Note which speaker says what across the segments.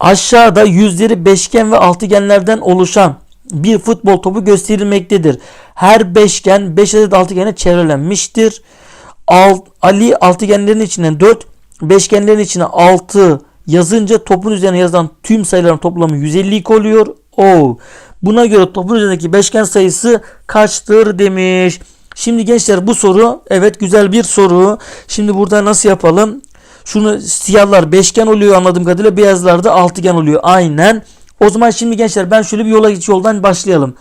Speaker 1: Aşağıda yüzleri beşgen ve altıgenlerden oluşan bir futbol topu gösterilmektedir. Her beşgen 5 adet altıgene çevrelenmiştir. Al- Ali altıgenlerin içinden 4, beşgenlerin içine 6 yazınca topun üzerine yazılan tüm sayıların toplamı 152 oluyor. Oo. Buna göre topun üzerindeki beşgen sayısı kaçtır demiş. Şimdi gençler bu soru evet güzel bir soru. Şimdi burada nasıl yapalım? Şunu siyahlar beşgen oluyor anladığım kadarıyla beyazlar da altıgen oluyor. Aynen. O zaman şimdi gençler ben şöyle bir yola yoldan başlayalım.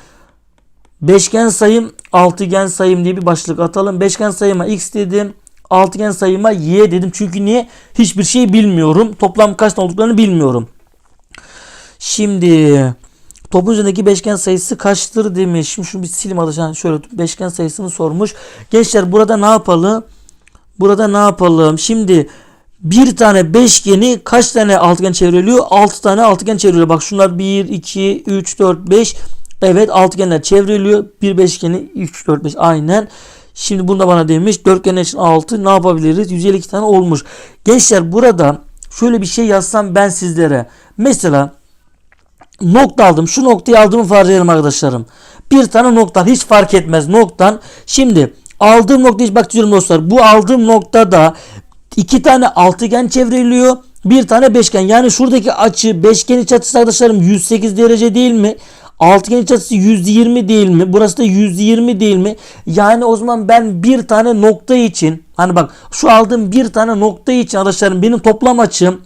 Speaker 1: Beşgen sayım, altıgen sayım diye bir başlık atalım. Beşgen sayıma x dedim. Altıgen sayıma y dedim. Çünkü niye? Hiçbir şey bilmiyorum. Toplam kaç olduklarını bilmiyorum. Şimdi topun üzerindeki beşgen sayısı kaçtır demiş. Şimdi şunu bir silim arkadaşlar. Şöyle beşgen sayısını sormuş. Gençler burada ne yapalım? Burada ne yapalım? Şimdi bir tane beşgeni kaç tane altıgen çevriliyor? 6 tane altıgen çevriliyor. Bak şunlar 1, 2, 3, 4, 5. Evet altıgenler çevriliyor. Bir beşgeni 3, 4, 5 aynen. Şimdi bunda bana demiş dörtgenler için 6 ne yapabiliriz? 152 tane olmuş. Gençler burada şöyle bir şey yazsam ben sizlere. Mesela nokta aldım. Şu noktayı aldığımı farz edelim arkadaşlarım. Bir tane nokta hiç fark etmez noktan. Şimdi aldığım noktayı bak diyorum dostlar. Bu aldığım noktada iki tane altıgen çevriliyor. Bir tane beşgen. Yani şuradaki açı beşgen iç açısı arkadaşlarım 108 derece değil mi? Altıgen iç açısı 120 değil mi? Burası da 120 değil mi? Yani o zaman ben bir tane nokta için hani bak şu aldığım bir tane nokta için arkadaşlarım benim toplam açım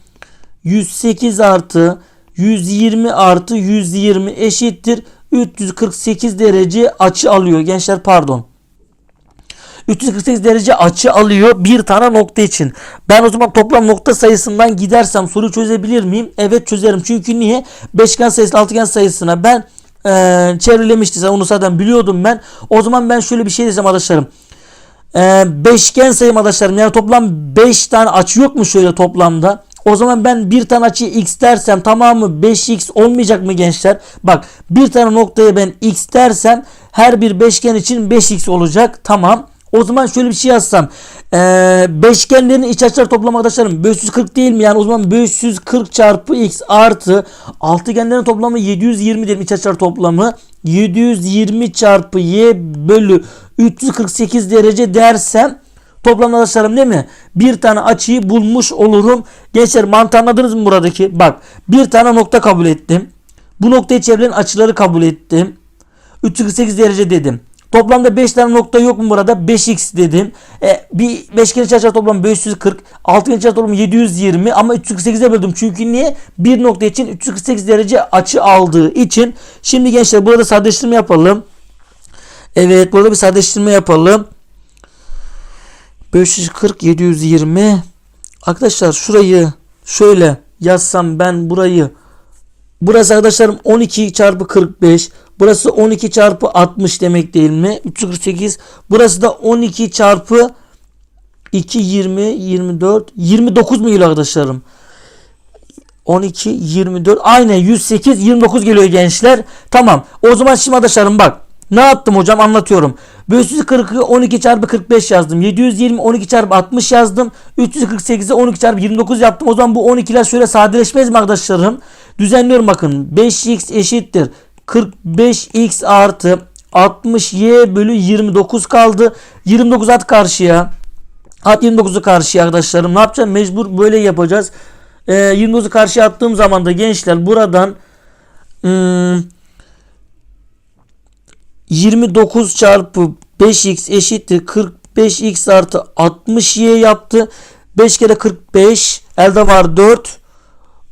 Speaker 1: 108 artı 120 artı 120 eşittir 348 derece açı alıyor gençler pardon. 348 derece açı alıyor bir tane nokta için. Ben o zaman toplam nokta sayısından gidersem soruyu çözebilir miyim? Evet çözerim. Çünkü niye? Beşgen sayısı altıgen sayısına ben e, çevrilemişti. Onu zaten biliyordum ben. O zaman ben şöyle bir şey diyeceğim arkadaşlarım. E, beşgen sayım arkadaşlarım yani toplam 5 tane açı yok mu şöyle toplamda? O zaman ben bir tane açıyı x dersem tamamı 5x olmayacak mı gençler? Bak bir tane noktaya ben x dersem her bir beşgen için 5x olacak. Tamam. O zaman şöyle bir şey yazsam. Ee, beşgenlerin iç açıları toplamı arkadaşlarım 540 değil mi? Yani o zaman 540 çarpı x artı altıgenlerin toplamı 720 diyelim iç açılar toplamı. 720 çarpı y bölü 348 derece dersem toplam arkadaşlarım değil mi? Bir tane açıyı bulmuş olurum. Gençler mantığı anladınız mı buradaki? Bak bir tane nokta kabul ettim. Bu noktayı çevrilen açıları kabul ettim. 348 derece dedim. Toplamda 5 tane nokta yok mu burada? 5x dedim. E, bir beşgen içerisinde toplam 540. Altıgen içerisinde toplam 720 ama 348'e böldüm. Çünkü niye? Bir nokta için 348 derece açı aldığı için. Şimdi gençler burada sadeleştirme yapalım. Evet burada bir sadeleştirme yapalım. 540 720 Arkadaşlar şurayı şöyle yazsam ben burayı Burası arkadaşlarım 12 çarpı 45. Burası 12 çarpı 60 demek değil mi? 348. Burası da 12 çarpı 2 20 24 29 mu geliyor arkadaşlarım? 12 24 aynen 108 29 geliyor gençler. Tamam. O zaman şimdi arkadaşlarım bak. Ne yaptım hocam anlatıyorum. 540'ı 12 çarpı 45 yazdım. 720 12 çarpı 60 yazdım. 348'i 12 çarpı 29 yaptım. O zaman bu 12'ler şöyle sadeleşmez mi arkadaşlarım? Düzenliyorum bakın. 5x eşittir. 45x artı 60y bölü 29 kaldı. 29 at karşıya. At 29'u karşıya arkadaşlarım. Ne yapacağım? Mecbur böyle yapacağız. Ee, 29'u karşıya attığım zaman da gençler buradan hmm, 29 çarpı 5x eşittir 45x artı 60y yaptı. 5 kere 45 elde var 4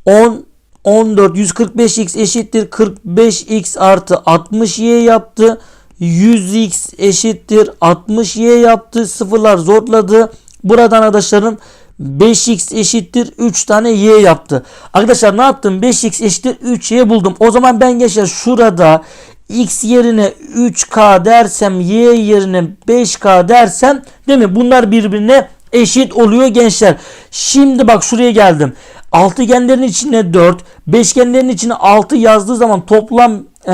Speaker 1: 10 14 145x eşittir 45x artı 60y yaptı. 100x eşittir 60y yaptı. Sıfırlar zorladı. Buradan arkadaşlarım 5x eşittir 3 tane y yaptı. Arkadaşlar ne yaptım? 5x eşittir 3y buldum. O zaman ben gençler şurada x yerine 3k dersem y yerine 5k dersem değil mi? Bunlar birbirine eşit oluyor gençler. Şimdi bak şuraya geldim. Altıgenlerin içine 4, beşgenlerin içine 6 yazdığı zaman toplam e,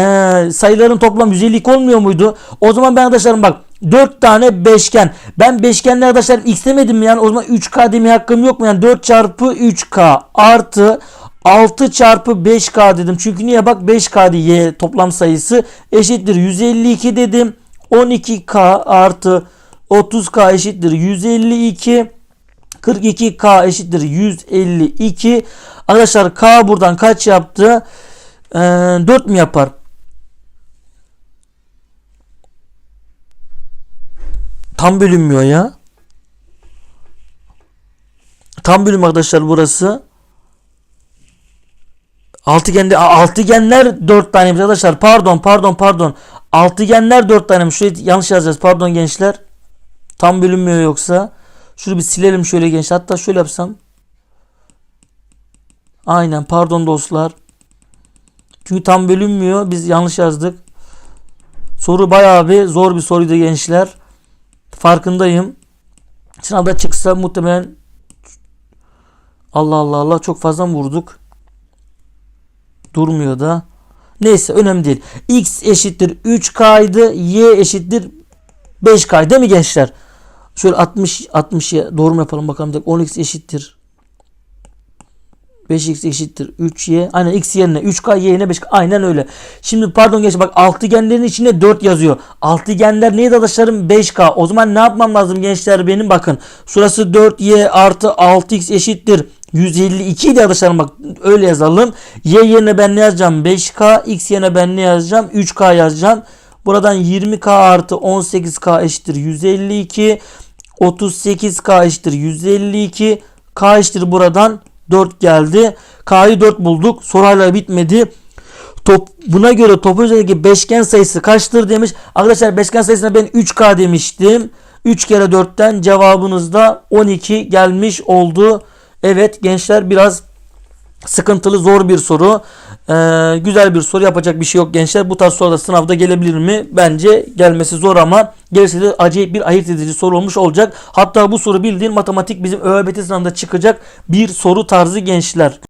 Speaker 1: sayıların toplam 152 olmuyor muydu? O zaman ben arkadaşlarım bak 4 tane beşgen. Ben beşgenli arkadaşlarım x demedim mi yani o zaman 3k demeye hakkım yok mu? Yani 4 çarpı 3k artı 6 çarpı 5K dedim. Çünkü niye bak 5K y toplam sayısı eşittir 152 dedim. 12K artı 30K eşittir 152. 42K eşittir 152. Arkadaşlar K buradan kaç yaptı? Ee, 4 mü yapar? Tam bölünmüyor ya. Tam bölüm arkadaşlar burası. Altıgende altıgenler 4 taneymiş arkadaşlar. Pardon pardon pardon. Altıgenler 4 taneymiş. Şurayı yanlış yazacağız. Pardon gençler. Tam bölünmüyor yoksa. Şunu bir silelim şöyle gençler. Hatta şöyle yapsam. Aynen pardon dostlar. Çünkü tam bölünmüyor. Biz yanlış yazdık. Soru bayağı bir zor bir soruydu gençler. Farkındayım. Sınavda çıksa muhtemelen Allah Allah Allah çok fazla vurduk? Durmuyor da. Neyse önemli değil. X eşittir 3K'ydı. Y eşittir 5K değil mi gençler? Şöyle 60 60'ya doğru mu yapalım bakalım. 10x eşittir 5x eşittir 3y. Aynen x yerine 3k y yerine 5k. Aynen öyle. Şimdi pardon gençler bak altıgenlerin içinde 4 yazıyor. Altıgenler neydi arkadaşlarım? 5k. O zaman ne yapmam lazım gençler benim? Bakın. Şurası 4y artı 6x eşittir 152 idi arkadaşlarım bak öyle yazalım. Y yerine ben ne yazacağım? 5k. X yerine ben ne yazacağım? 3k yazacağım. Buradan 20k artı 18k eşittir 152. 38k eşittir 152. K eşittir buradan 4 geldi. K'yı 4 bulduk. Soru hala bitmedi. Top, buna göre topun üzerindeki beşgen sayısı kaçtır demiş. Arkadaşlar beşgen sayısına ben 3K demiştim. 3 kere 4'ten cevabınız da 12 gelmiş oldu. Evet gençler biraz sıkıntılı zor bir soru. Ee, güzel bir soru yapacak bir şey yok gençler. Bu tarz soruda sınavda gelebilir mi? Bence gelmesi zor ama gelirse de acayip bir ayırt edici soru olmuş olacak. Hatta bu soru bildiğin matematik bizim ÖBT sınavında çıkacak bir soru tarzı gençler.